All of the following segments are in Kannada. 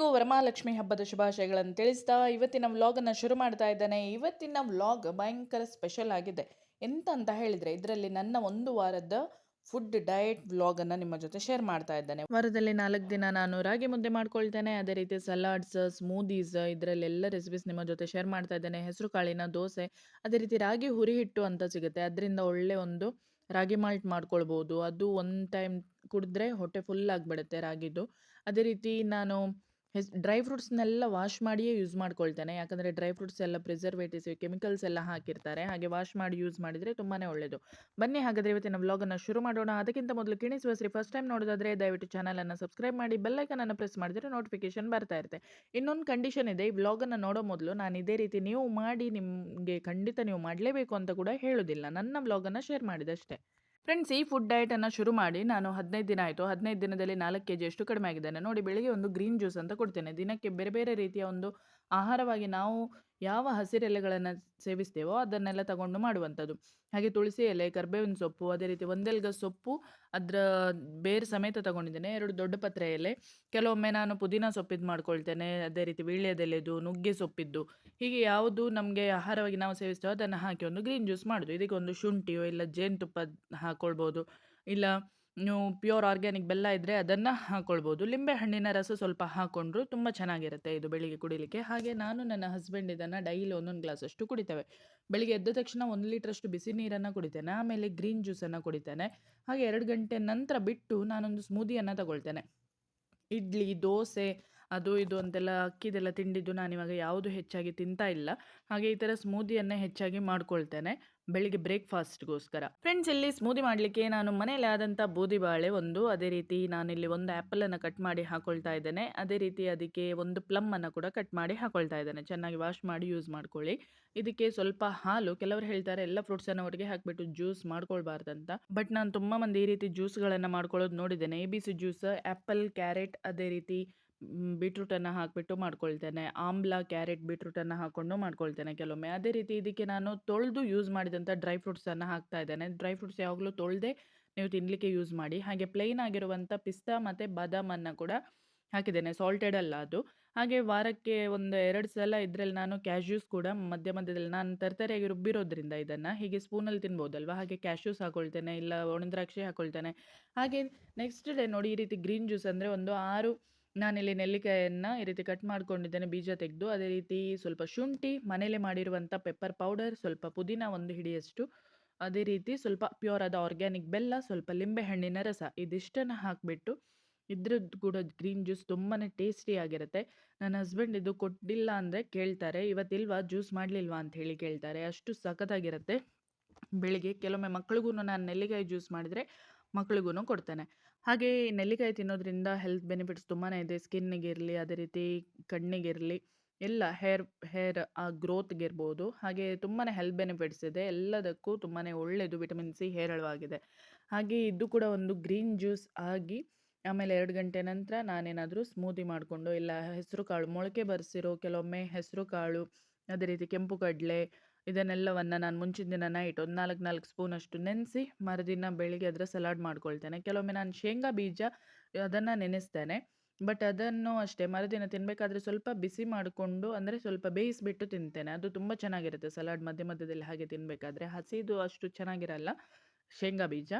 ಎಲ್ರಿಗೂ ವರಮಹಾಲಕ್ಷ್ಮಿ ಹಬ್ಬದ ಶುಭಾಶಯಗಳನ್ನು ತಿಳಿಸ್ತಾ ಇವತ್ತಿನ ವ್ಲಾಗನ್ನು ಶುರು ಮಾಡ್ತಾ ಇದ್ದಾನೆ. ಇವತ್ತಿನ ವ್ಲಾಗ್ ಭಯಂಕರ ಸ್ಪೆಷಲ್ ಆಗಿದೆ. ಎಂತ ಅಂತ ಹೇಳಿದರೆ ಇದರಲ್ಲಿ ನನ್ನ ಒಂದು ವಾರದ ಫುಡ್ ಡಯಟ್ ವ್ಲಾಗನ್ನು ನಿಮ್ಮ ಜೊತೆ ಶೇರ್ ಮಾಡ್ತಾ ಇದ್ದಾನೆ. ವಾರದಲ್ಲಿ ನಾಲ್ಕು ದಿನ ನಾನು ರಾಗಿ ಮುದ್ದೆ ಮಾಡ್ಕೊಳ್ತೇನೆ. ಅದೇ ರೀತಿ ಸಲಾಡ್ಸ್ ಸ್ಮೂದೀಸ್ ಇದರಲ್ಲಿ ಎಲ್ಲ ರೆಸಿಪೀಸ್ ನಿಮ್ಮ ಜೊತೆ ಶೇರ್ ಮಾಡ್ತಾ ಇದ್ದೇನೆ. ಹೆಸರು ಕಾಳಿನ ದೋಸೆ, ಅದೇ ರೀತಿ ರಾಗಿ ಹುರಿ ಹಿಟ್ಟು ಅಂತ ಸಿಗುತ್ತೆ. ಅದರಿಂದ ಒಳ್ಳೆ ಒಂದು ರಾಗಿ ಮಾಲ್ಟ್ ಮಾಡ್ಕೊಳ್ಬೋದು. ಅದು ಒನ್ ಟೈಮ್ ಕುಡಿದ್ರೆ ಹೊಟ್ಟೆ ಫುಲ್ ಆಗಿಬಿಡುತ್ತೆ ರಾಗಿದು. ಅದೇ ರೀತಿ ನಾನು ಡ್ರೈ ಫ್ರೂಟ್ಸ್ನೆಲ್ಲ ವಾಶ್ ಮಾಡಿಯೇ ಯೂಸ್ ಮಾಡ್ಕೊಳ್ತೇನೆ. ಯಾಕಂದರೆ ಡ್ರೈ ಫ್ರೂಟ್ಸ್ ಎಲ್ಲ ಪ್ರಿಸರ್ವೇಟಿವ್ಸ್ ಕೆಮಿಕಲ್ಸ್ ಎಲ್ಲ ಹಾಕಿರ್ತಾರೆ. ಹಾಗೆ ವಾಶ್ ಮಾಡಿ ಯೂಸ್ ಮಾಡಿದರೆ ತುಂಬಾ ಒಳ್ಳೆಯದು ಬನ್ನಿ ಹಾಗಾದರೆ ಇವತ್ತಿನ ವ್ಲಾಗನ್ನು ಶುರು ಮಾಡೋಣ. ಅದಕ್ಕಿಂತ ಮೊದಲು ಕಿಣಿಸುವ ಶ್ರೀ ಫಸ್ಟ್ ಟೈಮ್ ನೋಡೋದಾದರೆ ದಯವಿಟ್ಟು ಚಾನಲನ್ನು ಸಬ್ಸ್ಕ್ರೈಬ್ ಮಾಡಿ, ಬೆಲ್ಲೈಕನನ್ನು ಪ್ರೆಸ್ ಮಾಡಿದರೆ ನೋಟಿಫಿಕೇಶನ್ ಬರ್ತಾ ಇರುತ್ತೆ. ಇನ್ನೊಂದು ಕಂಡೀಷನ್ ಇದೆ, ಈ ವ್ಲಾಗನ್ನು ನೋಡೋ ಮೊದಲು ನಾನು ಇದೇ ರೀತಿ ನೀವು ಮಾಡಿ, ನಿಮಗೆ ಖಂಡಿತ ನೀವು ಮಾಡಲೇಬೇಕು ಅಂತ ಕೂಡ ಹೇಳೋದಿಲ್ಲ. ನನ್ನ ವ್ಲಾಗನ್ನು ಶೇರ್ ಮಾಡಿದಷ್ಟೇ. ಫ್ರೆಂಡ್ಸ್ ಈ ಫುಡ್ ಡಯಟನ್ನು ಶುರು ಮಾಡಿ ನಾನು ಹದಿನೈದು ದಿನ ಆಯಿತು. ಹದಿನೈದು ದಿನದಲ್ಲಿ ನಾಲ್ಕು ಕೆ ಜಿ ಅಷ್ಟು ಕಡಿಮೆ ಆಗಿದ್ದೇನೆ. ನೋಡಿ, ಬೆಳಿಗ್ಗೆ ಒಂದು ಗ್ರೀನ್ ಜ್ಯೂಸ್ ಅಂತ ಕೊಡ್ತೇನೆ. ದಿನಕ್ಕೆ ಬೇರೆ ಬೇರೆ ರೀತಿಯ ಒಂದು ಆಹಾರವಾಗಿ ನಾವು ಯಾವ ಹಸಿರೆಲೆಗಳನ್ನು ಸೇವಿಸ್ತೇವೋ ಅದನ್ನೆಲ್ಲ ತಗೊಂಡು ಮಾಡುವಂಥದ್ದು. ಹಾಗೆ ತುಳಸಿ ಎಲೆ, ಕರ್ಬೇವಿನ ಸೊಪ್ಪು, ಅದೇ ರೀತಿ ಒಂದೆಲ್ಗ ಸೊಪ್ಪು, ಅದರ ಬೇರು ಸಮೇತ ತಗೊಂಡಿದ್ದೇನೆ. ಎರಡು ದೊಡ್ಡ ಪತ್ರೆ ಎಲೆ, ಕೆಲವೊಮ್ಮೆ ನಾನು ಪುದೀನ ಸೊಪ್ಪಿದ್ದು ಮಾಡ್ಕೊಳ್ತೇನೆ, ಅದೇ ರೀತಿ ವೀಳ್ಯದೆಲೆದು, ನುಗ್ಗೆ ಸೊಪ್ಪಿದ್ದು. ಹೀಗೆ ಯಾವುದು ನಮಗೆ ಆಹಾರವಾಗಿ ನಾವು ಸೇವಿಸ್ತೇವೋ ಅದನ್ನು ಹಾಕಿ ಒಂದು ಗ್ರೀನ್ ಜ್ಯೂಸ್ ಮಾಡೋದು. ಇದಕ್ಕೆ ಒಂದು ಶುಂಠಿಯೋ ಇಲ್ಲ ಜೇನುತುಪ್ಪ ಹಾಕ್ಕೊಳ್ಬೋದು ಇಲ್ಲ ನೀವು ಪ್ಯೂರ್ ಆರ್ಗ್ಯಾನಿಕ್ ಬೆಲ್ಲ ಇದ್ದರೆ ಅದನ್ನು ಹಾಕ್ಕೊಳ್ಬೋದು ಲಿಂಬೆ ಹಣ್ಣಿನ ರಸ ಸ್ವಲ್ಪ ಹಾಕ್ಕೊಂಡ್ರು ತುಂಬ ಚೆನ್ನಾಗಿರುತ್ತೆ ಇದು ಬೆಳಿಗ್ಗೆ ಕುಡಿಲಿಕ್ಕೆ. ಹಾಗೆ ನಾನು ನನ್ನ ಹಸ್ಬೆಂಡ್ ಇದನ್ನು ಡೈಲಿ ಒಂದೊಂದು ಗ್ಲಾಸಷ್ಟು ಕುಡಿತೇವೆ. ಬೆಳಿಗ್ಗೆ ಎದ್ದ ತಕ್ಷಣ ಒಂದು ಲೀಟ್ರಷ್ಟು ಬಿಸಿ ನೀರನ್ನು ಕುಡಿತೇನೆ. ಆಮೇಲೆ ಗ್ರೀನ್ ಜ್ಯೂಸನ್ನು ಕುಡಿತೇನೆ. ಹಾಗೆ ಎರಡು ಗಂಟೆ ನಂತರ ಬಿಟ್ಟು ನಾನೊಂದು ಸ್ಮೂದಿಯನ್ನು ತಗೊಳ್ತೇನೆ. ಇಡ್ಲಿ, ದೋಸೆ ಅದು, ಇದು ಅಂತೆಲ್ಲ ಅಕ್ಕಿದೆಲ್ಲ ತಿಂಡಿದ್ದು ನಾನಿವಾಗ ಯಾವುದು ಹೆಚ್ಚಾಗಿ ತಿಂತಾ ಇಲ್ಲ. ಹಾಗೆ ಈ ಥರ ಸ್ಮೂದಿಯನ್ನು ಹೆಚ್ಚಾಗಿ ಮಾಡ್ಕೊಳ್ತೇನೆ ಬೆಳಿಗ್ಗೆ ಬ್ರೇಕ್ಫಾಸ್ಟ್ಗೋಸ್ಕರ. ಫ್ರೆಂಡ್ಸ್ ಇಲ್ಲಿ ಸ್ಮೂದಿ ಮಾಡಲಿಕ್ಕೆ ನಾನು ಮನೆಯಲ್ಲಿ ಆದಂಥ ಬೂದಿ ಬಾಳೆ ಒಂದು, ಅದೇ ರೀತಿ ನಾನಿಲ್ಲಿ ಒಂದು ಆ್ಯಪಲನ್ನು ಕಟ್ ಮಾಡಿ ಹಾಕೊಳ್ತಾ ಇದ್ದೇನೆ. ಅದೇ ರೀತಿ ಅದಕ್ಕೆ ಒಂದು ಪ್ಲಮ್ಮನ್ನು ಕೂಡ ಕಟ್ ಮಾಡಿ ಹಾಕೊಳ್ತಾ ಇದ್ದೇನೆ. ಚೆನ್ನಾಗಿ ವಾಶ್ ಮಾಡಿ ಯೂಸ್ ಮಾಡ್ಕೊಳ್ಳಿ. ಇದಕ್ಕೆ ಸ್ವಲ್ಪ ಹಾಲು, ಕೆಲವರು ಹೇಳ್ತಾರೆ ಎಲ್ಲ ಫ್ರೂಟ್ಸನ್ನು ಒಟ್ಟಿಗೆ ಹಾಕಿಬಿಟ್ಟು ಜ್ಯೂಸ್ ಮಾಡ್ಕೊಳ್ಬಾರ್ದಂತ. ಬಟ್ ನಾನು ತುಂಬ ಮಂದಿ ಈ ರೀತಿ ಜ್ಯೂಸ್ಗಳನ್ನು ಮಾಡ್ಕೊಳ್ಳೋದು ನೋಡಿದ್ದೇನೆ. A B C juice apple carrot ಅದೇ ರೀತಿ ಬೀಟ್ರೂಟನ್ನು ಹಾಕಿಬಿಟ್ಟು ಮಾಡ್ಕೊಳ್ತೇನೆ. ಆಮ್ಲ, ಕ್ಯಾರೆಟ್, ಬೀಟ್ರೂಟನ್ನು ಹಾಕ್ಕೊಂಡು ಮಾಡ್ಕೊಳ್ತೇನೆ ಕೆಲವೊಮ್ಮೆ. ಅದೇ ರೀತಿ ಇದಕ್ಕೆ ನಾನು ತೊಳೆದು ಯೂಸ್ ಮಾಡಿದಂಥ ಡ್ರೈ ಫ್ರೂಟ್ಸನ್ನು ಹಾಕ್ತಾ ಇದ್ದೇನೆ. ಡ್ರೈ ಫ್ರೂಟ್ಸ್ ಯಾವಾಗಲೂ ತೊಳೆದೇ ನೀವು ತಿನ್ನಲಿಕ್ಕೆ ಯೂಸ್ ಮಾಡಿ. ಹಾಗೆ ಪ್ಲೈನ್ ಆಗಿರುವಂಥ ಪಿಸ್ತಾ ಮತ್ತು ಬಾದಾಮನ್ನು ಕೂಡ ಹಾಕಿದ್ದೇನೆ. ಸಾಲ್ಟೆಡ್ ಅಲ್ಲ ಅದು. ಹಾಗೆ ವಾರಕ್ಕೆ ಒಂದು ಎರಡು ಸಲ ಇದರಲ್ಲಿ ನಾನು ಕ್ಯಾಶ್ಯೂಸ್ ಕೂಡ ಮಧ್ಯ ಮಧ್ಯದಲ್ಲಿ ನಾನು ತರತರಿಯಾಗಿ ರುಬ್ಬಿರೋದ್ರಿಂದ ಇದನ್ನು. ಹೀಗೆ ಸ್ಪೂನಲ್ಲಿ ತಿನ್ಬೋದಲ್ವ? ಹಾಗೆ ಕ್ಯಾಶ್ಯೂಸ್ ಹಾಕೊಳ್ತೇನೆ. ಇಲ್ಲ ಒಣದ್ರಾಕ್ಷಿ ಹಾಕೊಳ್ತೇನೆ. ಹಾಗೆ ನೆಕ್ಸ್ಟ್ ಡೇ ನೋಡಿ ಈ ರೀತಿ ಗ್ರೀನ್ ಜ್ಯೂಸ್ ಅಂದರೆ ಒಂದು ಆರು ನಾನಿಲ್ಲಿ ನೆಲ್ಲಿಕಾಯನ್ನು ಈ ರೀತಿ ಕಟ್ ಮಾಡ್ಕೊಂಡಿದ್ದೇನೆ, ಬೀಜ ತೆಗೆದು. ಅದೇ ರೀತಿ ಸ್ವಲ್ಪ ಶುಂಠಿ, ಮನೇಲೆ ಮಾಡಿರುವಂಥ ಪೆಪ್ಪರ್ ಪೌಡರ್ ಸ್ವಲ್ಪ ಪುದೀನ ಒಂದು ಹಿಡಿಯಷ್ಟು. ಅದೇ ರೀತಿ ಸ್ವಲ್ಪ ಪ್ಯೂರ್ ಆದ ಆರ್ಗ್ಯಾನಿಕ್ ಬೆಲ್ಲ, ಸ್ವಲ್ಪ ಲಿಂಬೆಹಣ್ಣಿನ ರಸ ಇದಿಷ್ಟನ್ನು ಹಾಕಿಬಿಟ್ಟು ಇದ್ರದ್ದು ಕೂಡ ಗ್ರೀನ್ ಜ್ಯೂಸ್ ತುಂಬಾ ಟೇಸ್ಟಿಯಾಗಿರುತ್ತೆ ನನ್ನ ಹಸ್ಬೆಂಡ್ ಇದು ಕೊಟ್ಟಿಲ್ಲ ಅಂದರೆ ಕೇಳ್ತಾರೆ, ಇವತ್ತಿಲ್ವಾ ಜ್ಯೂಸ್ ಮಾಡಲಿಲ್ವಾ? ಅಂತ ಹೇಳಿ ಕೇಳ್ತಾರೆ. ಅಷ್ಟು ಸಖತ್ತಾಗಿರುತ್ತೆ. ಬೆಳಿಗ್ಗೆ ಕೆಲವೊಮ್ಮೆ ಮಕ್ಳಿಗೂ ನಾನು ನೆಲ್ಲಿಕಾಯಿ ಜ್ಯೂಸ್ ಮಾಡಿದರೆ ಮಕ್ಳಿಗೂ ಕೊಡ್ತೇನೆ. ಹಾಗೆ ನೆಲ್ಲಿಕಾಯಿ ತಿನ್ನೋದ್ರಿಂದ ಹೆಲ್ತ್ ಬೆನಿಫಿಟ್ಸ್ ತುಂಬಾ ಇದೆ. ಸ್ಕಿನ್ನಿಗಿರಲಿ, ಅದೇ ರೀತಿ ಕಣ್ಣಿಗಿರಲಿ, ಎಲ್ಲ ಹೇರ್ ಹೇರ್ ಆ ಗ್ರೋತ್ಗಿರ್ಬೋದು ಹಾಗೆ ತುಂಬಾ ಹೆಲ್ತ್ ಬೆನಿಫಿಟ್ಸ್ ಇದೆ. ಎಲ್ಲದಕ್ಕೂ ತುಂಬಾ ಒಳ್ಳೆಯದು ವಿಟಮಿನ್ ಸಿ ಹೇರಳವಾಗಿದೆ. ಹಾಗೆ ಇದು ಕೂಡ ಒಂದು ಗ್ರೀನ್ ಜ್ಯೂಸ್ ಆಗಿ ಆಮೇಲೆ ಎರಡು ಗಂಟೆ ನಂತರ ನಾನೇನಾದರೂ ಸ್ಮೂದಿ ಮಾಡಿಕೊಂಡು, ಇಲ್ಲ ಹೆಸರು ಕಾಳು ಮೊಳಕೆ ಬರೆಸಿರೋ ಕೆಲವೊಮ್ಮೆ ಹೆಸರು ಕಾಳು ಅದೇ ರೀತಿ ಕೆಂಪು ಕಡಲೆ ಇದನ್ನೆಲ್ಲವನ್ನು ನಾನು ಮುಂಚಿನ ದಿನ ನೈಟ್ ಒಂದು ನಾಲ್ಕು ನಾಲ್ಕು ಸ್ಪೂನಷ್ಟು ನೆನೆಸಿ ಮರುದಿನ ಬೆಳಿಗ್ಗೆ ಅದರ ಸಲಾಡ್ ಮಾಡ್ಕೊಳ್ತೇನೆ. ಕೆಲವೊಮ್ಮೆ ನಾನು ಶೇಂಗಾ ಬೀಜ ಅದನ್ನು ನೆನೆಸ್ತೇನೆ. ಬಟ್ ಅದನ್ನು ಅಷ್ಟೇ ಮರುದಿನ ತಿನ್ನಬೇಕಾದ್ರೆ ಸ್ವಲ್ಪ ಬಿಸಿ ಮಾಡಿಕೊಂಡು ಅಂದರೆ ಸ್ವಲ್ಪ ಬೇಯಿಸಿಬಿಟ್ಟು ತಿಂತೇನೆ. ಅದು ತುಂಬ ಚೆನ್ನಾಗಿರುತ್ತೆ ಸಲಾಡ್ ಮಧ್ಯ ಮಧ್ಯದಲ್ಲಿ ಹಾಗೆ ತಿನ್ನಬೇಕಾದ್ರೆ ಹಸಿದು ಅಷ್ಟು ಚೆನ್ನಾಗಿರಲ್ಲ ಶೇಂಗಾ ಬೀಜ.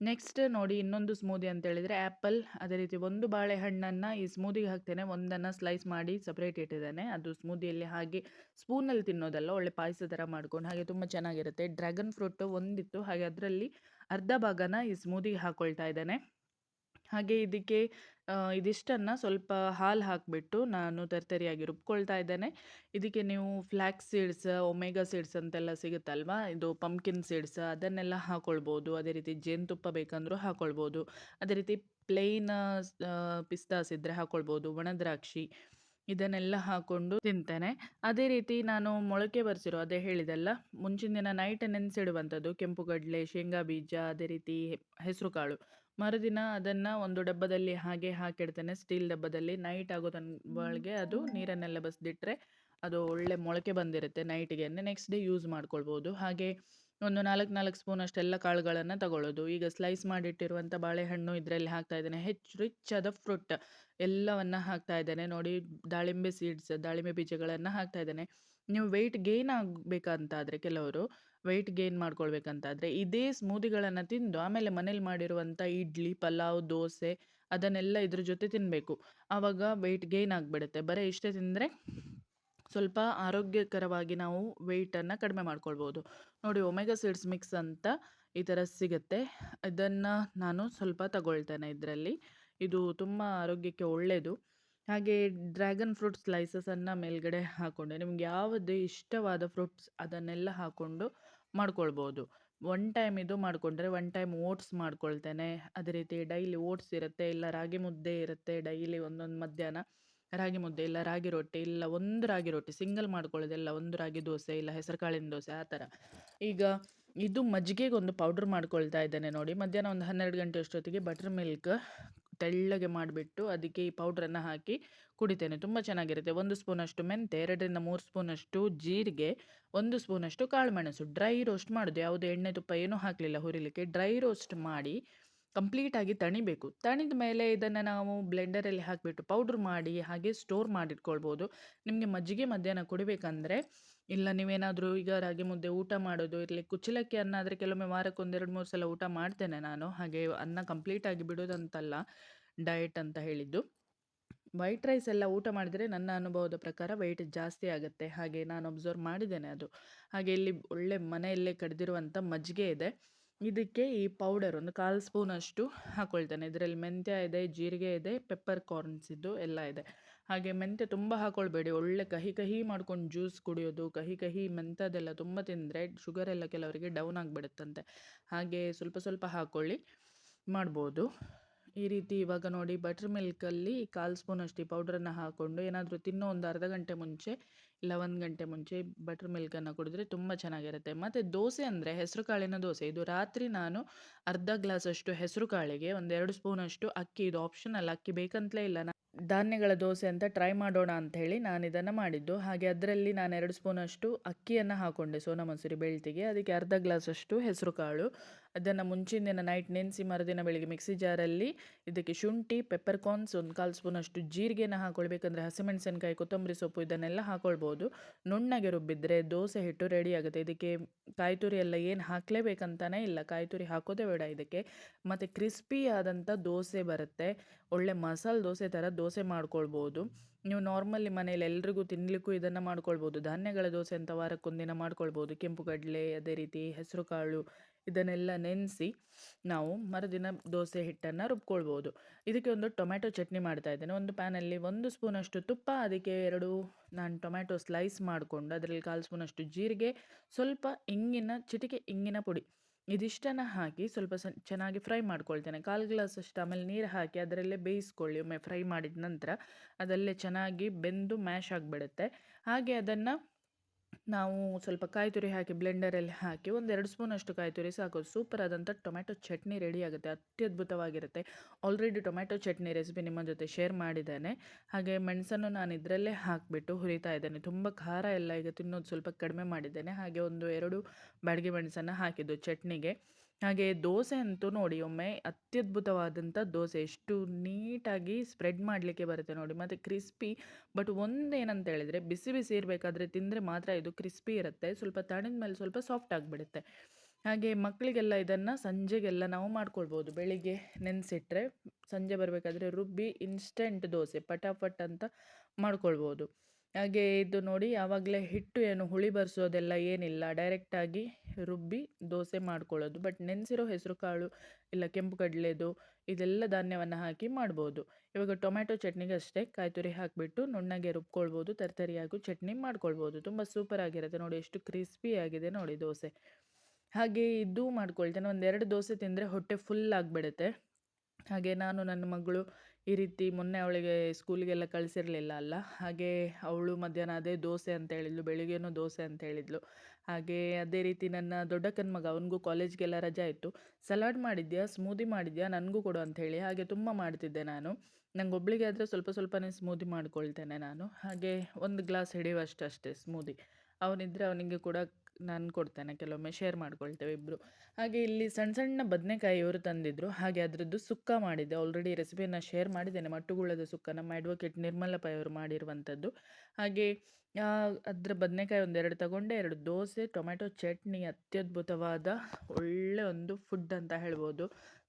ನೆಕ್ಸ್ಟ್ ನೋಡಿ ಇನ್ನೊಂದು ಸ್ಮೂದಿ ಅಂತ ಹೇಳಿದರೆ ಆ್ಯಪಲ್. ಅದೇ ರೀತಿ ಒಂದು ಬಾಳೆಹಣ್ಣನ್ನು ಈ ಸ್ಮೂದಿಗೆ ಹಾಕ್ತೇನೆ. ಒಂದನ್ನು ಸ್ಲೈಸ್ ಮಾಡಿ ಸಪ್ರೇಟ್ ಇಟ್ಟಿದ್ದೇನೆ. ಅದು ಸ್ಮೂದಿಯಲ್ಲಿ ಹಾಗೆ ಸ್ಪೂನಲ್ಲಿ ತಿನ್ನೋದಲ್ಲ, ಒಳ್ಳೆ ಪಾಯಸ ಥರ ಮಾಡ್ಕೊಂಡು ಹಾಗೆ ತುಂಬ ಚೆನ್ನಾಗಿರುತ್ತೆ. ಡ್ರ್ಯಾಗನ್ ಫ್ರೂಟು ಒಂದಿತ್ತು. ಹಾಗೆ ಅದರಲ್ಲಿ ಅರ್ಧ ಭಾಗನ ಈ ಸ್ಮೂದಿಗೆ ಹಾಕ್ಕೊಳ್ತಾ ಇದ್ದೇನೆ. ಹಾಗೆ ಇದಕ್ಕೆ ಇದಿಷ್ಟನ್ನು ಸ್ವಲ್ಪ ಹಾಲು ಹಾಕಿಬಿಟ್ಟು ನಾನು ತರ್ತರಿಯಾಗಿ ರುಬ್ಕೊಳ್ತಾ ಇದ್ದೇನೆ. ಇದಕ್ಕೆ ನೀವು ಫ್ಲ್ಯಾಕ್ಸ್ ಸೀಡ್ಸ್, ಒಮೆಗಾ ಸೀಡ್ಸ್ ಅಂತೆಲ್ಲ ಸಿಗುತ್ತಲ್ವ? ಇದು ಪಂಪ್ಕಿನ್ ಸೀಡ್ಸ್, ಅದನ್ನೆಲ್ಲ ಹಾಕ್ಕೊಳ್ಬೋದು ಅದೇ ರೀತಿ ಜೇನುತುಪ್ಪ ಬೇಕಂದರೂ ಹಾಕ್ಕೊಳ್ಬೋದು ಅದೇ ರೀತಿ ಪ್ಲೇನ್ ಪಿಸ್ತಾಸ್ ಇದ್ದರೆ ಹಾಕ್ಕೊಳ್ಬೋದು ಒಣದ್ರಾಕ್ಷಿ, ಇದನ್ನೆಲ್ಲ ಹಾಕ್ಕೊಂಡು ತಿಂತೇನೆ. ಅದೇ ರೀತಿ ನಾನು ಮೊಳಕೆ ಬರೆಸಿರೋ, ಅದೇ ಹೇಳಿದೆಲ್ಲ, ಮುಂಚಿನ ದಿನ ನೈಟ್ ನೆನೆಸಿಡುವಂಥದ್ದು ಕೆಂಪು ಶೇಂಗಾ ಬೀಜ, ಅದೇ ರೀತಿ ಹೆಸರು ಕಾಳು ಮರುದಿನ ಅದನ್ನು ಒಂದು ಡಬ್ಬದಲ್ಲಿ ಹಾಗೆ ಹಾಕಿಡ್ತೇನೆ ಸ್ಟೀಲ್ ಡಬ್ಬದಲ್ಲಿ. ನೈಟ್ ಆಗೋ ಒಳಗೆ ಅದು ನೀರನ್ನೆಲ್ಲ ಬಸ್ದಿಟ್ರೆ ಅದು ಒಳ್ಳೆ ಮೊಳಕೆ ಬಂದಿರುತ್ತೆ ನೈಟಿಗೆ. ನೆಕ್ಸ್ಟ್ ಡೇ ಯೂಸ್ ಮಾಡ್ಕೊಳ್ಬೋದು. ಹಾಗೆ ಒಂದು ನಾಲ್ಕು ನಾಲ್ಕು ಸ್ಪೂನ್ ಅಷ್ಟೆಲ್ಲ ಕಾಳುಗಳನ್ನು ತಗೊಳ್ಳೋದು. ಈಗ ಸ್ಲೈಸ್ ಮಾಡಿಟ್ಟಿರುವಂಥ ಬಾಳೆಹಣ್ಣು ಇದರಲ್ಲಿ ಹಾಕ್ತಾ ಇದ್ದೇನೆ. ಹೆಚ್ಚು ರಿಚ್ ಆದ ಫ್ರೂಟ್ ಎಲ್ಲವನ್ನ ಹಾಕ್ತಾ ಇದ್ದೇನೆ. ನೋಡಿ ದಾಳಿಂಬೆ ಸೀಡ್ಸ್ ದಾಳಿಂಬೆ ಬೀಜಗಳನ್ನು ಹಾಕ್ತಾ ಇದ್ದೇನೆ. ನೀವು ವೆಯ್ಟ್ ಗೇನ್ ಆಗಬೇಕಂತಾದರೆ ಕೆಲವರು ವೆಯ್ಟ್ ಗೇನ್ ಮಾಡ್ಕೊಳ್ಬೇಕಂತಾದರೆ ಇದೇ ಸ್ಮೂದಿಗಳನ್ನು ತಿಂದು ಆಮೇಲೆ ಮನೇಲಿ ಮಾಡಿರುವಂಥ ಇಡ್ಲಿ, ಪಲಾವ್, ದೋಸೆ ಅದನ್ನೆಲ್ಲ ಇದ್ರ ಜೊತೆ ತಿನ್ನಬೇಕು ಆವಾಗ ವೆಯ್ಟ್ ಗೇನ್ ಆಗಿಬಿಡುತ್ತೆ. ಬರೀ ಇಷ್ಟೇ ತಿಂದರೆ ಸ್ವಲ್ಪ ಆರೋಗ್ಯಕರವಾಗಿ ನಾವು ವೆಯ್ಟನ್ನು ಕಡಿಮೆ ಮಾಡ್ಕೊಳ್ಬೋದು. ನೋಡಿ ಒಮೆಗಾ ಸೀಡ್ಸ್ ಮಿಕ್ಸ್ ಅಂತ ಈ ಥರ ಸಿಗುತ್ತೆ. ಅದನ್ನು ನಾನು ಸ್ವಲ್ಪ ತಗೊಳ್ತೇನೆ ಇದರಲ್ಲಿ. ಇದು ತುಂಬ ಆರೋಗ್ಯಕ್ಕೆ ಒಳ್ಳೆಯದು ಹಾಗೆ ಡ್ರ್ಯಾಗನ್ ಫ್ರೂಟ್ ಸ್ಲೈಸಸನ್ನು ಮೇಲ್ಗಡೆ ಹಾಕ್ಕೊಂಡೆ ನಿಮ್ಗೆ ಯಾವುದು ಇಷ್ಟವಾದ ಫ್ರೂಟ್ಸ್ ಅದನ್ನೆಲ್ಲ ಹಾಕ್ಕೊಂಡು ಮಾಡ್ಕೊಳ್ಬೋದು. ಒನ್ ಟೈಮ್ ಇದು ಮಾಡಿಕೊಂಡ್ರೆ ಒನ್ ಟೈಮ್ ಓಟ್ಸ್ ಮಾಡ್ಕೊಳ್ತೇನೆ. ಅದೇ ರೀತಿ ಡೈಲಿ ಓಟ್ಸ್ ಇರುತ್ತೆ, ಇಲ್ಲ ರಾಗಿ ಮುದ್ದೆ ಇರುತ್ತೆ ಡೈಲಿ ಒಂದೊಂದು ಮಧ್ಯಾಹ್ನ ರಾಗಿ ಮುದ್ದೆ, ಇಲ್ಲ ರಾಗಿ ರೊಟ್ಟಿ, ಇಲ್ಲ ಒಂದು ರಾಗಿ ರೊಟ್ಟಿ, ಸಿಂಗಲ್ ಮಾಡ್ಕೊಳ್ಳೋದಿಲ್ಲ ಒಂದು ರಾಗಿ ದೋಸೆ, ಇಲ್ಲ ಹೆಸರು ಕಾಳಿನ ದೋಸೆ, ಆ ಥರ. ಈಗ ಇದು ಮಜ್ಜಿಗೆಗೆ ಒಂದು ಪೌಡ್ರ್ ಮಾಡ್ಕೊಳ್ತಾ ಇದ್ದೇನೆ ನೋಡಿ. ಮಧ್ಯಾಹ್ನ ಒಂದು ಹನ್ನೆರಡು ಗಂಟೆ ಅಷ್ಟೊತ್ತಿಗೆ ಬಟರ್ ಮಿಲ್ಕ್ ತೆಳ್ಳಗೆ ಮಾಡಿಬಿಟ್ಟು ಅದಕ್ಕೆ ಈ ಪೌಡ್ರನ್ನು ಹಾಕಿ ಕುಡಿತೇನೆ. ತುಂಬ ಚೆನ್ನಾಗಿರುತ್ತೆ. ಒಂದು ಸ್ಪೂನಷ್ಟು ಮೆಂತೆ, ಎರಡರಿಂದ ಮೂರು ಸ್ಪೂನಷ್ಟು ಜೀರಿಗೆ, ಒಂದು ಸ್ಪೂನಷ್ಟು ಕಾಳುಮೆಣಸು. ಡ್ರೈ ರೋಸ್ಟ್ ಮಾಡೋದು. ಯಾವುದೇ ಎಣ್ಣೆ ತುಪ್ಪ ಏನೂ ಹಾಕಲಿಲ್ಲ ಹುರಿಲಿಕ್ಕೆ. ಡ್ರೈ ರೋಸ್ಟ್ ಮಾಡಿ ಕಂಪ್ಲೀಟಾಗಿ ತಣಿಬೇಕು. ತಣಿದ ಮೇಲೆ ಇದನ್ನು ನಾವು ಬ್ಲೆಂಡರಲ್ಲಿ ಹಾಕಿಬಿಟ್ಟು ಪೌಡ್ರ್ ಮಾಡಿ ಹಾಗೆ ಸ್ಟೋರ್ ಮಾಡಿಟ್ಕೊಳ್ಬೋದು. ನಿಮಗೆ ಮಜ್ಜಿಗೆ ಮಧ್ಯಾಹ್ನ ಕುಡಿಬೇಕಂದ್ರೆ ಇಲ್ಲ, ನೀವೇನಾದರೂ ಈಗ ರಾಗಿ ಮುದ್ದೆ ಊಟ ಮಾಡೋದು ಇರಲಿ, ಕುಚ್ಚಲಕ್ಕಿ ಅನ್ನ ಆದರೆ ಕೆಲವೊಮ್ಮೆ ವಾರಕ್ಕೆ ಒಂದೆರಡು ಮೂರು ಸಲ ಊಟ ಮಾಡ್ತೇನೆ ನಾನು. ಹಾಗೆ ಅನ್ನ ಕಂಪ್ಲೀಟಾಗಿ ಬಿಡೋದಂತಲ್ಲ ಡಯಟ್ ಅಂತ ಹೇಳಿದ್ದು. ವೈಟ್ ರೈಸ್ ಎಲ್ಲ ಊಟ ಮಾಡಿದರೆ ನನ್ನ ಅನುಭವದ ಪ್ರಕಾರ ವೆಯ್ಟ್ ಜಾಸ್ತಿ ಆಗುತ್ತೆ. ಹಾಗೆ ನಾನು ಅಬ್ಸರ್ವ್ ಮಾಡಿದ್ದೇನೆ ಅದು. ಹಾಗೆ ಇಲ್ಲಿ ಒಳ್ಳೆ ಮನೆಯಲ್ಲೇ ಕಡಿದಿರುವಂಥ ಮಜ್ಜಿಗೆ ಇದೆ. ಇದಕ್ಕೆ ಈ ಪೌಡರ್ ಒಂದು ಕಾಲು ಸ್ಪೂನಷ್ಟು ಹಾಕ್ಕೊಳ್ತೇನೆ ಇದರಲ್ಲಿ ಮೆಂತ್ಯ ಇದೆ, ಜೀರಿಗೆ ಇದೆ ಪೆಪ್ಪರ್ ಕಾರ್ನ್ಸ್ ಇದ್ದು ಎಲ್ಲ ಇದೆ. ಹಾಗೆ ಮೆಂತ್ಯ ತುಂಬ ಹಾಕ್ಕೊಳ್ಬೇಡಿ ಒಳ್ಳೆ ಕಹಿ ಕಹಿ ಮಾಡ್ಕೊಂಡು ಜ್ಯೂಸ್ ಕುಡಿಯೋದು, ಕಹಿ ಕಹಿ ಮೆಂತ್ಯದೆಲ್ಲ ತುಂಬ ತಿಂದರೆ ಶುಗರ್ ಎಲ್ಲ ಕೆಲವರಿಗೆ ಡೌನ್ ಆಗಿಬಿಡುತ್ತಂತೆ. ಹಾಗೆ ಸ್ವಲ್ಪ ಸ್ವಲ್ಪ ಹಾಕ್ಕೊಳ್ಳಿ ಮಾಡ್ಬೋದು. ಈ ರೀತಿ ಇವಾಗ ನೋಡಿ ಬಟರ್ ಮಿಲ್ಕಲ್ಲಿ ಕಾಲು ಸ್ಪೂನಷ್ಟು ಈ ಪೌಡ್ರನ್ನು ಹಾಕ್ಕೊಂಡು ಏನಾದರೂ ತಿನ್ನೋ ಒಂದು ಅರ್ಧ ಗಂಟೆ ಮುಂಚೆ ಇಲ್ಲ ಒಂದು ಗಂಟೆ ಮುಂಚೆ ಬಟರ್ ಮಿಲ್ಕನ್ನು ಕುಡಿದ್ರೆ ತುಂಬ ಚೆನ್ನಾಗಿರುತ್ತೆ. ಮತ್ತು ದೋಸೆ ಅಂದರೆ ಹೆಸರು ಕಾಳಿನ ದೋಸೆ. ಇದು ರಾತ್ರಿ ನಾನು ಅರ್ಧ ಗ್ಲಾಸಷ್ಟು ಹೆಸರು ಕಾಳಿಗೆ ಒಂದೆರಡು ಸ್ಪೂನಷ್ಟು ಅಕ್ಕಿ, ಇದು ಆಪ್ಷನಲ್ ಅಕ್ಕಿ ಬೇಕಂತಲೇ ಇಲ್ಲ. ನಾನು ಧಾನ್ಯಗಳ ದೋಸೆ ಅಂತ ಟ್ರೈ ಮಾಡೋಣ ಅಂತ ಹೇಳಿ ನಾನು ಇದನ್ನು ಮಾಡಿದ್ದು. ಹಾಗೆ ಅದರಲ್ಲಿ ನಾನು ಎರಡು ಸ್ಪೂನಷ್ಟು ಅಕ್ಕಿಯನ್ನು ಹಾಕ್ಕೊಂಡೆ ಸೋನಾ ಮಸೂರಿ ಬೆಳ್ತಿಗೆ. ಅದಕ್ಕೆ ಅರ್ಧ ಗ್ಲಾಸಷ್ಟು ಹೆಸರು ಕಾಳು. ಅದನ್ನು ಮುಂಚಿನ ದಿನ ನೈಟ್ ನೆನೆಸಿ ಮರುದಿನ ಬೆಳಿಗ್ಗೆ ಮಿಕ್ಸಿ ಜಾರಲ್ಲಿ ಇದಕ್ಕೆ ಶುಂಠಿ ಪೆಪ್ಪರ್ ಕಾರ್ನ್ಸ್ ಒಂದು ಕಾಲು ಸ್ಪೂನಷ್ಟು ಜೀರಿಗೆನ ಹಾಕ್ಕೊಳ್ಬೇಕಂದ್ರೆ ಹಸಿಮೆಣಸಿನಕಾಯಿ, ಕೊತ್ತಂಬರಿ ಸೊಪ್ಪು ಇದನ್ನೆಲ್ಲ ಹಾಕೊಳ್ಬೋದು. ನುಣ್ಣಗೆ ರುಬ್ಬಿದ್ರೆ ದೋಸೆ ಹಿಟ್ಟು ರೆಡಿ ಆಗುತ್ತೆ. ಇದಕ್ಕೆ ಕಾಯಿ ತುರಿ ಎಲ್ಲ ಏನು ಹಾಕಲೇಬೇಕಂತಲೇ ಇಲ್ಲ. ಕಾಯಿ ತುರಿ ಹಾಕೋದೇ ಬೇಡ ಇದಕ್ಕೆ. ಮತ್ತು ಕ್ರಿಸ್ಪಿ ಆದಂಥ ದೋಸೆ ಬರುತ್ತೆ. ಒಳ್ಳೆ ಮಸಾಲೆ ದೋಸೆ ಥರ ದೋಸೆ ಮಾಡ್ಕೊಳ್ಬೋದು. ನೀವು ನಾರ್ಮಲಿ ಮನೇಲಿ ಎಲ್ರಿಗೂ ತಿನ್ನಲಿಕ್ಕೂ ಇದನ್ನು ಮಾಡ್ಕೊಳ್ಬೋದು. ಧಾನ್ಯಗಳ ದೋಸೆ ಅಂತ ವಾರಕ್ಕೊಂದಿನ ಮಾಡ್ಕೊಳ್ಬೋದು. ಕೆಂಪು ಕಡಲೆ ಅದೇ ರೀತಿ ಹೆಸರು ಕಾಳು ಇದನ್ನೆಲ್ಲ ನೆನೆಸಿ ನಾವು ಮರುದಿನ ದೋಸೆ ಹಿಟ್ಟನ್ನು ರುಬ್ಕೊಳ್ಬೋದು. ಇದಕ್ಕೆ ಒಂದು ಟೊಮ್ಯಾಟೊ ಚಟ್ನಿ ಮಾಡ್ತಾ ಇದ್ದೇನೆ. ಒಂದು ಪ್ಯಾನಲ್ಲಿ ಒಂದು ಸ್ಪೂನಷ್ಟು ತುಪ್ಪ, ಅದಕ್ಕೆ ಎರಡು ನಾನು ಟೊಮ್ಯಾಟೊ ಸ್ಲೈಸ್ ಮಾಡಿಕೊಂಡು ಅದರಲ್ಲಿ ಕಾಲು ಸ್ಪೂನಷ್ಟು ಜೀರಿಗೆ, ಸ್ವಲ್ಪ ಇಂಗಿನ, ಚಿಟಿಕೆ ಇಂಗಿನ ಪುಡಿ. ಇದಿಷ್ಟನ್ನು ಹಾಕಿ ಸ್ವಲ್ಪ ಸ ಚೆನ್ನಾಗಿ ಫ್ರೈ ಮಾಡ್ಕೊಳ್ತೇನೆ. ಕಾಲು ಗ್ಲಾಸ್ ಅಷ್ಟು ಆಮೇಲೆ ನೀರು ಹಾಕಿ ಅದರಲ್ಲೇ ಬೇಯಿಸ್ಕೊಳ್ಳಿ, ಒಮ್ಮೆ ಫ್ರೈ ಮಾಡಿದ ನಂತರ ಅದಲ್ಲೇ ಚೆನ್ನಾಗಿ ಬೆಂದು ಮ್ಯಾಶ್ ಆಗಿಬಿಡುತ್ತೆ. ಹಾಗೆ ಅದನ್ನು ನಾವು ಸ್ವಲ್ಪ ಕಾಯಿ ತುರಿ ಹಾಕಿ ಬ್ಲೆಂಡರಲ್ಲಿ ಹಾಕಿ ಒಂದೆರಡು ಸ್ಪೂನಷ್ಟು ಕಾಯಿ ತುರಿ ಸಾಕು. ಸೂಪರ್ ಆದಂಥ ಟೊಮ್ಯಾಟೊ ಚಟ್ನಿ ರೆಡಿ ಆಗುತ್ತೆ, ಅತ್ಯದ್ಭುತವಾಗಿರುತ್ತೆ. ಆಲ್ರೆಡಿ ಟೊಮ್ಯಾಟೊ ಚಟ್ನಿ ರೆಸಿಪಿ ನಿಮ್ಮ ಜೊತೆ ಶೇರ್ ಮಾಡಿದ್ದೇನೆ. ಹಾಗೆ ಮೆಣಸನ್ನು ನಾನು ಇದರಲ್ಲೇ ಹಾಕಿಬಿಟ್ಟು ಹುರಿತಾ ಇದ್ದೇನೆ. ತುಂಬ ಖಾರ ಎಲ್ಲ ಈಗ ತಿನ್ನೋದು ಸ್ವಲ್ಪ ಕಡಿಮೆ ಮಾಡಿದ್ದೇನೆ. ಹಾಗೆ ಒಂದು ಎರಡು ಬಾಡಿಗೆ ಮೆಣಸನ್ನು ಹಾಕಿದ್ದು ಚಟ್ನಿಗೆ. ಹಾಗೆ ದೋಸೆ ಅಂತೂ ನೋಡಿ ಒಮ್ಮೆ ಅತ್ಯದ್ಭುತವಾದಂಥ ದೋಸೆ. ಎಷ್ಟು ನೀಟಾಗಿ ಸ್ಪ್ರೆಡ್ ಮಾಡಲಿಕ್ಕೆ ಬರುತ್ತೆ ನೋಡಿ. ಮತ್ತು ಕ್ರಿಸ್ಪಿ, ಬಟ್ ಒಂದೇನಂತ ಹೇಳಿದರೆ ಬಿಸಿ ಬಿಸಿ ಇರಬೇಕಾದ್ರೆ ತಿಂದರೆ ಮಾತ್ರ ಇದು ಕ್ರಿಸ್ಪಿ ಇರುತ್ತೆ. ಸ್ವಲ್ಪ ತಣಿದ ಮೇಲೆ ಸ್ವಲ್ಪ ಸಾಫ್ಟ್ ಆಗಿಬಿಡುತ್ತೆ. ಹಾಗೆ ಮಕ್ಕಳಿಗೆಲ್ಲ ಇದನ್ನು ಸಂಜೆಗೆಲ್ಲ ನಾವು ಮಾಡ್ಕೊಳ್ಬೋದು. ಬೆಳಿಗ್ಗೆ ನೆನೆಸಿಟ್ರೆ ಸಂಜೆ ಬರಬೇಕಾದ್ರೆ ರುಬ್ಬಿ ಇನ್ಸ್ಟೆಂಟ್ ದೋಸೆ, ಪಟಾಪಟ್ ಅಂತ ಮಾಡ್ಕೊಳ್ಬೋದು. ಹಾಗೆ ಇದು ನೋಡಿ ಆವಾಗಲೇ ಹಿಟ್ಟು ಏನು ಹುಳಿ ಬರ್ಸೋದೆಲ್ಲ ಏನಿಲ್ಲ. ಡೈರೆಕ್ಟಾಗಿ ರುಬ್ಬಿ ದೋಸೆ ಮಾಡ್ಕೊಳ್ಳೋದು. ಬಟ್ ನೆನೆಸಿರೋ ಹೆಸರು ಕಾಳು ಇಲ್ಲ ಕೆಂಪು ಕಡಲೆದು ಇದೆಲ್ಲ ಧಾನ್ಯವನ್ನು ಹಾಕಿ ಮಾಡ್ಬೋದು. ಇವಾಗ ಟೊಮ್ಯಾಟೊ ಚಟ್ನಿಗೆ ಅಷ್ಟೇ ಕಾಯಿ ತುರಿ ಹಾಕಿಬಿಟ್ಟು ನುಣ್ಣಗೆ ರುಬ್ಕೊಳ್ಬೋದು. ತರ್ತರಿಯಾಗೂ ಚಟ್ನಿ ಮಾಡ್ಕೊಳ್ಬೋದು. ತುಂಬ ಸೂಪರ್ ಆಗಿರುತ್ತೆ ನೋಡಿ. ಎಷ್ಟು ಕ್ರಿಸ್ಪಿ ಆಗಿದೆ ನೋಡಿ ದೋಸೆ. ಹಾಗೆ ಇದು ಮಾಡ್ಕೊಳ್ತೇನೆ. ಒಂದೆರಡು ದೋಸೆ ತಿಂದರೆ ಹೊಟ್ಟೆ ಫುಲ್ ಆಗಿಬಿಡುತ್ತೆ. ಹಾಗೆ ನಾನು ನನ್ನ ಮಗಳು ಈ ರೀತಿ ಮೊನ್ನೆ ಅವಳಿಗೆ ಸ್ಕೂಲಿಗೆಲ್ಲ ಕಳಿಸಿರಲಿಲ್ಲ ಅಲ್ಲ. ಹಾಗೆ ಅವಳು ಮಧ್ಯಾಹ್ನ ಅದೇ ದೋಸೆ ಅಂತ ಹೇಳಿದ್ಲು, ಬೆಳಿಗ್ಗೆನೂ ದೋಸೆ ಅಂತ ಹೇಳಿದ್ಲು. ಹಾಗೆ ಅದೇ ರೀತಿ ನನ್ನ ದೊಡ್ಡಕ್ಕನ ಮಗ, ಅವನಿಗೂ ಕಾಲೇಜ್ಗೆಲ್ಲ ರಜೆ ಇತ್ತು. ಸಲಾಡ್ ಮಾಡಿದ್ಯಾ, ಸ್ಮೂದಿ ಮಾಡಿದ್ಯಾ, ನನಗೂ ಕೊಡು ಅಂತ ಹೇಳಿ. ಹಾಗೆ ತುಂಬ ಮಾಡ್ತಿದ್ದೆ ನಾನು. ನಂಗೆ ಒಬ್ಳಿಗೆ ಆದರೆ ಸ್ವಲ್ಪ ಸ್ವಲ್ಪನೇ ಸ್ಮೂದಿ ಮಾಡ್ಕೊಳ್ತೇನೆ ನಾನು. ಹಾಗೆ ಒಂದು ಗ್ಲಾಸ್ ಹಿಡಿಯುವಷ್ಟು ಅಷ್ಟೇ ಸ್ಮೂದಿ. ಅವನಿದ್ದರೆ ಅವನಿಗೆ ಕೂಡ ನಾನು ಕೊಡ್ತೇನೆ, ಕೆಲವೊಮ್ಮೆ ಶೇರ್ ಮಾಡ್ಕೊಳ್ತೇವೆ ಇಬ್ಬರು ಹಾಗೆ ಇಲ್ಲಿ ಸಣ್ಣ ಸಣ್ಣ ಬದನೆಕಾಯಿ ಇವರು ತಂದಿದ್ದರು ಹಾಗೆ ಅದರದ್ದು ಸುಕ್ಕ ಮಾಡಿದ್ದೆ. ಆಲ್ರೆಡಿ ರೆಸಿಪಿಯನ್ನು ಶೇರ್ ಮಾಡಿದ್ದೇನೆ. ಮಟ್ಟುಗುಳ್ಳದ ಸುಕ್ಕ, ನಮ್ಮ ಅಡ್ವೊಕೇಟ್ ನಿರ್ಮಲ ಪೈ ಅವರು ಮಾಡಿರುವಂಥದ್ದು. ಹಾಗೆ ಅದರ ಬದನೆಕಾಯಿ ಒಂದೆರಡು ತಗೊಂಡೆ. ಎರಡು ದೋಸೆ, ಟೊಮೆಟೊ ಚಟ್ನಿ, ಅತ್ಯದ್ಭುತವಾದ ಒಳ್ಳೆ ಒಂದು ಫುಡ್ ಅಂತ ಹೇಳ್ಬೋದು.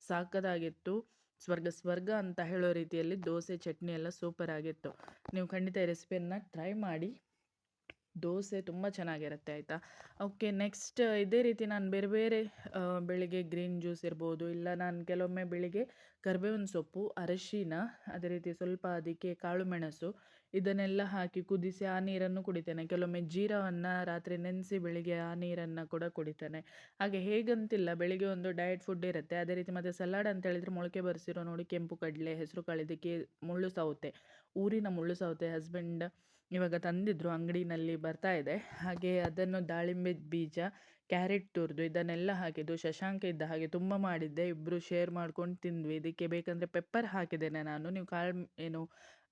ಸಾಕದಾಗಿತ್ತು. ಸ್ವರ್ಗ ಸ್ವರ್ಗ ಅಂತ ಹೇಳೋ ರೀತಿಯಲ್ಲಿ ದೋಸೆ, ಚಟ್ನಿ ಎಲ್ಲ ಸೂಪರ್ ಆಗಿತ್ತು. ನೀವು ಖಂಡಿತ ಈ ರೆಸಿಪಿಯನ್ನು ಟ್ರೈ ಮಾಡಿ. ದೋಸೆ ತುಂಬ ಚೆನ್ನಾಗಿರುತ್ತೆ, ಆಯಿತಾ? ಓಕೆ, ನೆಕ್ಸ್ಟ್ ಇದೇ ರೀತಿ ನಾನು ಬೇರೆ ಬೇರೆ ಬೆಳಿಗ್ಗೆ ಗ್ರೀನ್ ಜ್ಯೂಸ್ ಇರ್ಬೋದು, ಇಲ್ಲ ನಾನು ಕೆಲವೊಮ್ಮೆ ಬೆಳಿಗ್ಗೆ ಕರಿಬೇವಿನ ಸೊಪ್ಪು, ಅರಶಿನ, ಅದೇ ರೀತಿ ಸ್ವಲ್ಪ ಅದಕ್ಕೆ ಕಾಳುಮೆಣಸು ಇದನ್ನೆಲ್ಲ ಹಾಕಿ ಕುದಿಸಿ ಆ ನೀರನ್ನು ಕುಡಿತೇನೆ. ಕೆಲವೊಮ್ಮೆ ಜೀರವನ್ನು ರಾತ್ರಿ ನೆನೆಸಿ ಬೆಳಿಗ್ಗೆ ಆ ನೀರನ್ನು ಕೂಡ ಕುಡಿತೇನೆ. ಹಾಗೆ ಹೇಗಂತಿಲ್ಲ, ಬೆಳಿಗ್ಗೆ ಒಂದು ಡಯಟ್ ಫುಡ್ ಇರುತ್ತೆ, ಅದೇ ರೀತಿ ಮತ್ತು ಸಲಾಡ್ ಅಂತ ಹೇಳಿದರೆ ಮೊಳಕೆ ಬರಿಸಿರೋ ನೋಡಿ ಕೆಂಪು ಕಡಲೆ, ಹೆಸರು ಕಾಳು ಇದಕ್ಕೆ ಮುಳ್ಳು ಸೌತೆ, ಊರಿನ ಮುಳ್ಳು ಸೌತೆ, ಹಸ್ಬೆಂಡ್ ಇವಾಗ ತಂದಿದ್ರು ಅಂಗಡಿನಲ್ಲಿ ಬರ್ತಾ ಇದೆ. ಹಾಗೆ ಅದನ್ನು ದಾಳಿಂಬೆ ಬೀಜ, ಕ್ಯಾರೆಟ್ ತುರಿದು ಇದನ್ನೆಲ್ಲ ಹಾಕಿದ್ದು, ಶಶಾಂಕ ಇದ್ದ ಹಾಗೆ ತುಂಬ ಮಾಡಿದ್ದೆ. ಇಬ್ಬರು ಶೇರ್ ಮಾಡ್ಕೊಂಡು ತಿಂದ್ವಿ. ಇದಕ್ಕೆ ಬೇಕಂದರೆ ಪೆಪ್ಪರ್ ಹಾಕಿದ್ದೇನೆ ನಾನು. ನೀವು ಕಾಳು ಏನು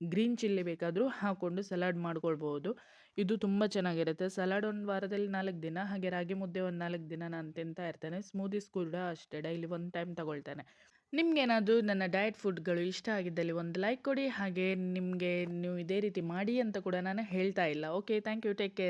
ಗ್ರೀನ್ ಚಿಲ್ಲಿ ಬೇಕಾದರೂ ಹಾಕ್ಕೊಂಡು ಸಲಾಡ್ ಮಾಡ್ಕೊಳ್ಬೋದು. ಇದು ತುಂಬ ಚೆನ್ನಾಗಿರುತ್ತೆ. ಸಲಾಡ್ ಒಂದು ವಾರದಲ್ಲಿ ನಾಲ್ಕು ದಿನ, ಹಾಗೆ ರಾಗಿ ಮುದ್ದೆ ಒಂದು ನಾಲ್ಕು ದಿನ ನಾನು ತಿಂತಾ ಇರ್ತೇನೆ. ಸ್ಮೂದೀಸ್ ಕೂಡ ಅಷ್ಟೇ. ಡೈಲಿ ಒಂದು ಟೈಮ್ ತಗೊಳ್ತೇನೆ. ನಿಮಗೇನಾದರೂ ನನ್ನ ಡಯಟ್ ಫುಡ್ಗಳು ಇಷ್ಟ ಆಗಿದ್ದಲ್ಲಿ ಒಂದು ಲೈಕ್ ಕೊಡಿ, ಹಾಗೆ ನಿಮಗೆ ನೀವು ಇದೇ ರೀತಿ ಮಾಡಿ ಅಂತ ಕೂಡ ನಾನು ಹೇಳ್ತಾ ಇಲ್ಲ. Okay thank you take care